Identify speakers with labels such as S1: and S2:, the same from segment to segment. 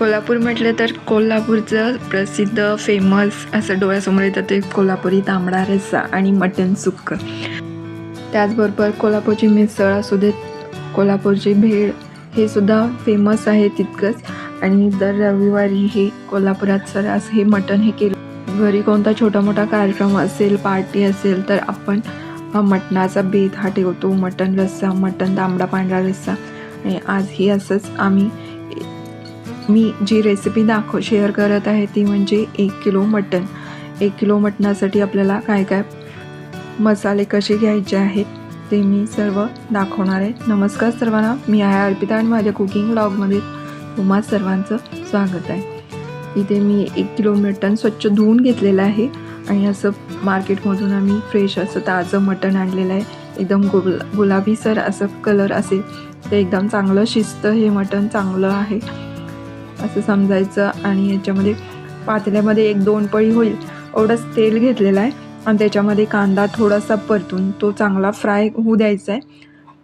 S1: कोल्हापूर म्हटलं तर कोल्हापूरचं प्रसिद्ध फेमस असं डोळ्यासमोर येतं ते कोल्हापुरी तांबडा रस्सा आणि मटण सुक्क. त्याचबरोबर कोल्हापूरची मिसळ असू देत कोल्हापूरची भेळ हे सुद्धा फेमस आहे तितकंच. आणि दर रविवारी हे कोल्हापुरात सरास हे मटण हे केलं. घरी कोणता छोटा मोठा कार्यक्रम असेल पार्टी असेल तर आपण हा मटणाचा बेत हा ठेवतो. मटण रस्सा मटण तांबडा पांढरा रस्सा. आणि आजही असंच आम्ही मी जी रेसिपी दाखव शेअर करत आहे ती म्हणजे एक किलो मटण. एक किलो मटणासाठी आपल्याला काय काय मसाले कसे घ्यायचे आहेत ते मी सर्व दाखवणार आहे. नमस्कार सर्वांना मी आहे अर्पिता आणि माझ्या कुकिंग ब्लॉगमध्ये तुम्हा सर्वांचं स्वागत आहे. इथे मी एक किलो मटण स्वच्छ धुवून घेतलेलं आहे आणि असं मार्केटमधून आम्ही फ्रेश असं ताजं मटण आणलेलं आहे. एकदम गुल गुलाबीसर असं कलर असेल ते एकदम चांगलं शिजतं हे मटण चांगलं आहे. असं समजायचं आणि याच्यामध्ये पातेल्यामध्ये एक दोन पळी होईल. एवढंच तेल घेतलेलं आहे आणि त्याच्यामध्ये कांदा थोडासा परतून तो चांगला फ्राय होऊ द्यायचा आहे.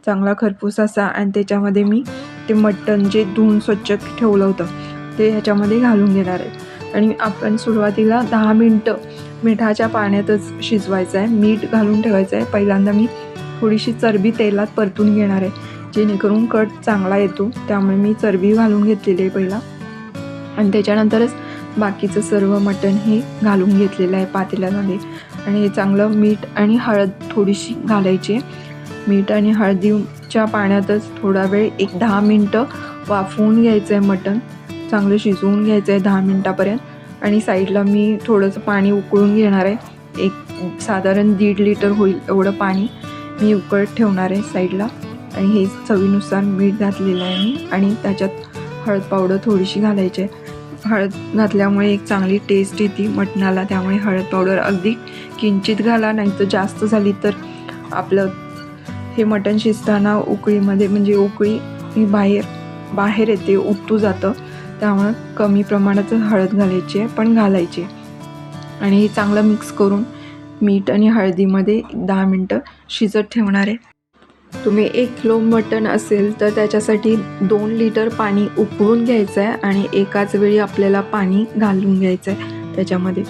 S1: चांगला खरपूस असा आणि त्याच्यामध्ये मी ते मटण जे धुवून स्वच्छ ठेवलं होतं ते ह्याच्यामध्ये घालून घेणार आहे. आणि आपण सुरुवातीला दहा मिनटं मिठाच्या पाण्यातच शिजवायचं आहे. मीठ घालून ठेवायचं आहे. पहिल्यांदा मी थोडीशी चरबी तेलात परतून घेणार आहे. जेणेकरून कट चांगला येतो. त्यामुळे मी चरबी घालून घेतलेली आहे पहिला. आणि त्याच्यानंतरच बाकीचं सर्व मटण हे घालून घेतलेलं आहे पातेल्यामध्ये आणि हे चांगलं मीठ आणि हळद थोडीशी घालायची आहे. मीठ आणि हळदीच्या पाण्यातच थोडा वेळ एक दहा मिनटं वाफवून घ्यायचं आहे मटण. चांगलं शिजवून घ्यायचं आहे दहा मिनटापर्यंत. आणि साईडला मी थोडंसं पाणी उकळून घेणार आहे. एक साधारण दीड लिटर होईल एवढं पाणी मी उकळत ठेवणार आहे साईडला. आणि हे चवीनुसार मीठ घातलेलं आहे मी. आणि त्याच्यात हळद पावडर थोडीशी घालायची आहे. हळद घातल्यामुळे एक चांगली टेस्ट येते. मटणाला त्यामुळे हळद पावडर अगदी किंचित घाला नाही तर जास्त झाली तर आपलं हे मटण शिजताना उकळीमध्ये म्हणजे उकळी ही बाहेर बाहेर येते उपटू जातं. त्यामुळं कमी प्रमाणात हळद घालायची आहे पण घालायची आणि हे चांगलं मिक्स करून मीठ आणि हळदीमध्ये दहा मिनटं शिजत ठेवणार आहे. तुम्ही एक किलो मटण असेल तर त्याच्यासाठी दोन लिटर पाणी उकळून घ्यायचं आहे आणि एकाच वेळी आपल्याला पाणी घालून घ्यायचं आहे त्याच्यामध्ये.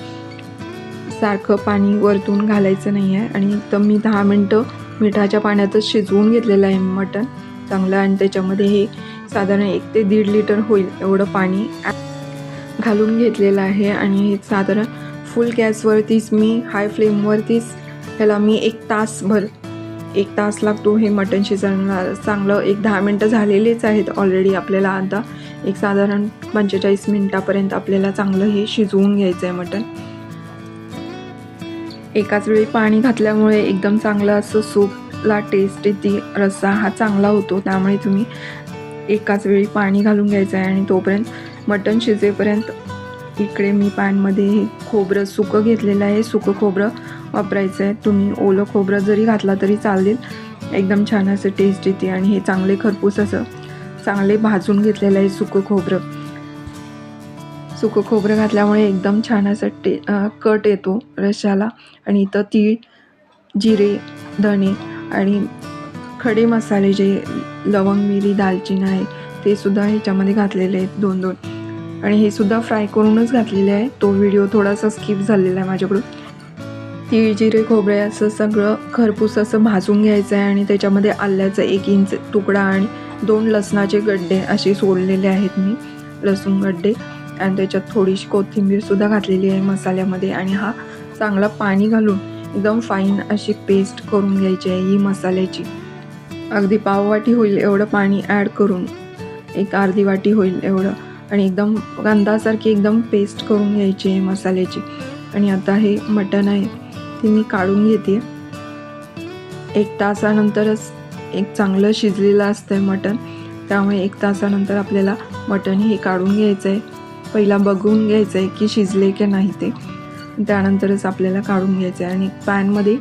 S1: सारखं पाणी वरतून घालायचं नाही आहे आणि तर मी दहा मिनटं मिठाच्या पाण्यातच शिजवून घेतलेलं आहे मटण. चांगलं आणि त्याच्यामध्ये हे साधारण एक ते दीड लिटर होईल एवढं पाणी घालून घेतलेलं आहे आणि हे साधारण फुल गॅसवरतीच मी हाय फ्लेमवरतीच ह्याला मी एक तासभर एक तास लागतो हे मटण शिजवण्याला चांगलं एक दहा मिनटं झालेलेच आहेत ऑलरेडी आपल्याला आता. एक साधारण पंचेचाळीस मिनटापर्यंत आपल्याला चांगलं हे शिजवून घ्यायचं आहे मटण. एकाच वेळी पाणी घातल्यामुळे एकदम चांगलं असं सूपला टेस्ट येते रस्सा हा चांगला होतो. त्यामुळे तुम्ही एकाच वेळी पाणी घालून घ्यायचं आहे आणि तोपर्यंत मटण शिजेपर्यंत इकडे मी पॅनमध्ये हे खोबरं सुकं घेतलेलं आहे. सुकं खोबरं वापरायचं आहे. तुम्ही ओलं खोबरं जरी घातला तरी चालेल. एकदम छान असं टेस्ट येते आणि हे चांगले खरपूस असं चांगले भाजून घेतलेलं आहे सुकं खोबरं. सुकं खोबरं घातल्यामुळे एकदम छान असं टे कट येतो रश्याला आणि इथं तीळ जिरे धणे आणि खडे मसाले जे लवंग मिरी दालचिनी आहे ते सुद्धा ह्याच्यामध्ये घातलेले आहेत दोन दोन आणि हे सुद्धा फ्राय करूनच घातलेले आहे. तो व्हिडिओ थोडासा स्किप झालेला आहे माझ्याकडून. तीळ जिरे खोबरे असं सगळं खरपूस असं भाजून घ्यायचं आहे आणि त्याच्यामध्ये आल्याचा एक इंच तुकडा आणि दोन लसणाचे गड्डे असे सोडलेले आहेत मी लसूण गड्डे. आणि त्याच्यात थोडीशी कोथिंबीरसुद्धा घातलेली आहे मसाल्यामध्ये आणि हा चांगला पाणी घालून एकदम फाईन अशी पेस्ट करून घ्यायची आहे ही मसाल्याची. अगदी पाववाटी होईल एवढं पाणी ॲड करून एक अर्धी वाटी होईल एवढं. आणि एकदम गंधासारखी एकदम पेस्ट करून घ्यायची आहे मसाल्याची. आणि आता हे मटण आहे. ती मी काढून घेते. एक तासानंतरच एक चांगलं शिजलेलं असतं आहे मटण. त्यामुळे एक तासानंतर आपल्याला मटण हे काढून घ्यायचं आहे पहिला बघून घ्यायचं आहे की शिजले की नाही ते. त्यानंतरच आपल्याला काढून घ्यायचं आहे आणि पॅनमध्ये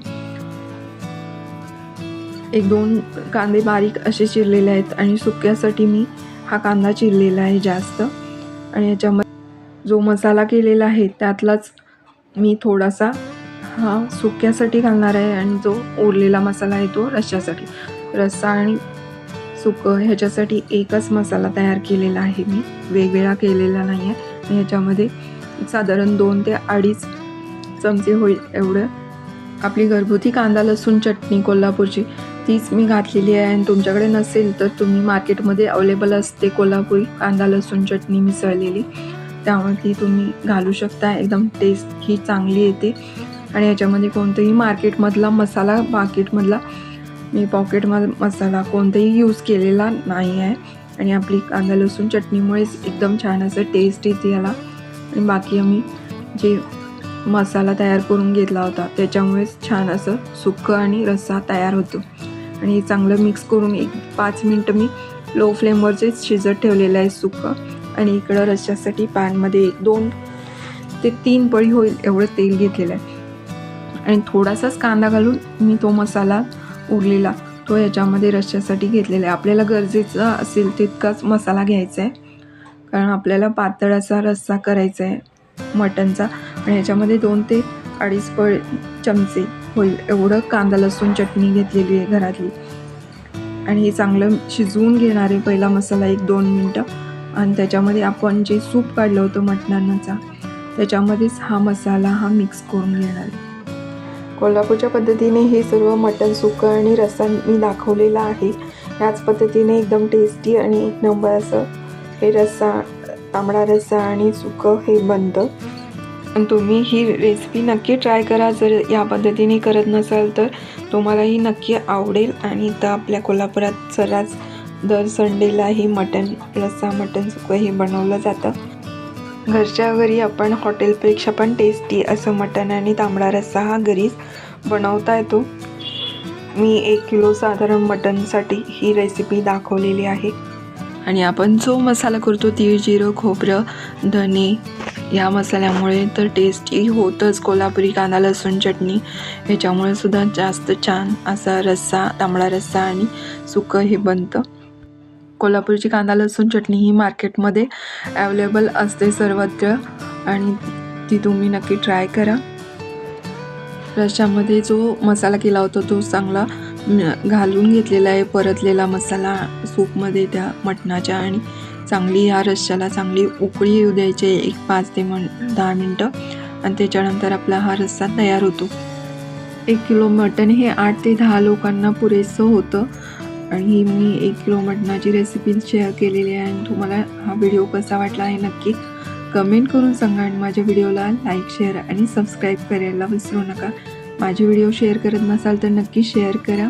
S1: एक दोन कांदे बारीक असे चिरलेले आहेत. आणि सुक्यासाठी मी हा कांदा चिरलेला आहे जास्त. आणि याच्यामध्ये जो मसाला केलेला आहे त्यातलाच मी थोडासा हा सुक्यासाठी घालणार आहे आणि जो ओरलेला मसाला आहे तो रश्श्यासाठी रस्सा आणि सुकं ह्याच्यासाठी एकच मसाला तयार केलेला आहे मी. वेगवेगळा केलेला नाही आहे ह्याच्यामध्ये साधारण दोन ते अडीच चमचे होईल एवढं. आपली घरगुती कांदा लसूण चटणी कोल्हापूरची तीच मी घातलेली आहे आणि तुमच्याकडे नसेल तर तुम्ही मार्केटमध्ये अवेलेबल असते कोल्हापुरी कांदा लसूण चटणी मिसळलेली. त्यामुळे ती तुम्ही घालू शकता. एकदम टेस्ट ही चांगली येते. आणि याच्यामध्ये कोणतंही मार्केटमधला मसाला मार्केटमधला मी पॉकेट म मसाला कोणताही यूज केलेला नाही आहे. आणि आपली कांदा लसूण चटणीमुळेच एकदम छान असं टेस्ट येते याला. आणि बाकी आम्ही जे मसाला तयार करून घेतला होता त्याच्यामुळेच छान असं सुक्कं आणि रस्सा तयार होतो. आणि हे चांगलं मिक्स करून एक पाच मिनटं मी लो फ्लेमवरचेच शिजत ठेवलेलं आहे सुक्कं आणि इकडं रश्श्यासाठी पॅनमध्ये एक दोन ते तीन पळी होईल एवढं तेल घेतलेलं आहे. आणि थोडासाच कांदा घालून मी तो मसाला उरलेला तो याच्यामध्ये रश्श्यासाठी घेतलेला आहे. आपल्याला गरजेचा असेल तितकाच मसाला घ्यायचा आहे. कारण आपल्याला पातळ असा रस्सा करायचा आहे मटनचा. आणि याच्यामध्ये दोन ते अडीच पळ चमचे होईल. एवढं कांदा लसूण चटणी घेतलेली आहे घरातली. आणि हे चांगलं शिजवून घेणार आहे पहिला मसाला एक दोन मिनटं. आणि त्याच्यामध्ये आपण जे सूप काढलं होतं मटणांचा त्याच्यामध्येच हा मसाला हा मिक्स करून घेणार आहे. कोल्हापूरच्या पद्धतीने हे सर्व मटण सुकं आणि रस्सा मी दाखवलेला आहे. याच पद्धतीने एकदम टेस्टी आणि एक नंबर असं हे रस्सा तांबडा रस्सा आणि सुकं हे बनतं. आणि तुम्ही ही रेसिपी नक्की ट्राय करा. जर या पद्धतीने करत नसाल तर तुम्हालाही नक्की आवडेल. आणि इथं आपल्या कोल्हापुरात सर्रास दर संडेला ही मटण रस्सा मटण सुकं हे बनवलं जातं. घरच्या घरी आपण हॉटेलपेक्षा पण टेस्टी असं मटण आणि तांबडा रस्सा हा घरीच बनवता येतो. मी एक किलो साधारण मटणसाठी ही रेसिपी दाखवलेली आहे. आणि आपण जो मसाला करतो तीळ जिरं खोबरं धने या मसाल्यामुळे तर टेस्टी होतच. कोल्हापुरी कांदा लसूण चटणी ह्याच्यामुळे सुद्धा जास्त छान असा रस्सा तांबडा रस्सा आणि सुकं हे बनतं. कोल्हापूरची कांदा लसूण चटणी ही मार्केटमध्ये अवेलेबल असते सर्वत्र. आणि ती तुम्ही नक्की ट्राय करा. रशामध्ये जो मसाला केला होता तो चांगला घालून घेतलेला आहे. परतलेला मसाला सूपमध्ये त्या मटणाच्या आणि चांगली या रश्श्याला चांगली उकळी येऊ द्यायची एक पाच ते मन दहा मिनटं. आणि त्याच्यानंतर आपला हा रस्सा तयार होतो. एक किलो मटण हे आठ ते दहा लोकांना पुरेसं होतं. आणि मी एक किलो मटणाची रेसिपी शेअर केलेली आहे आणि तुम्हाला हा व्हिडिओ कसा वाटला आहे नक्की कमेंट करून सांगा आणि माझ्या व्हिडिओला लाईक शेअर आणि सबस्क्राईब करायला विसरू नका. माझे व्हिडिओ शेअर करत नसाल तर नक्की शेअर करा.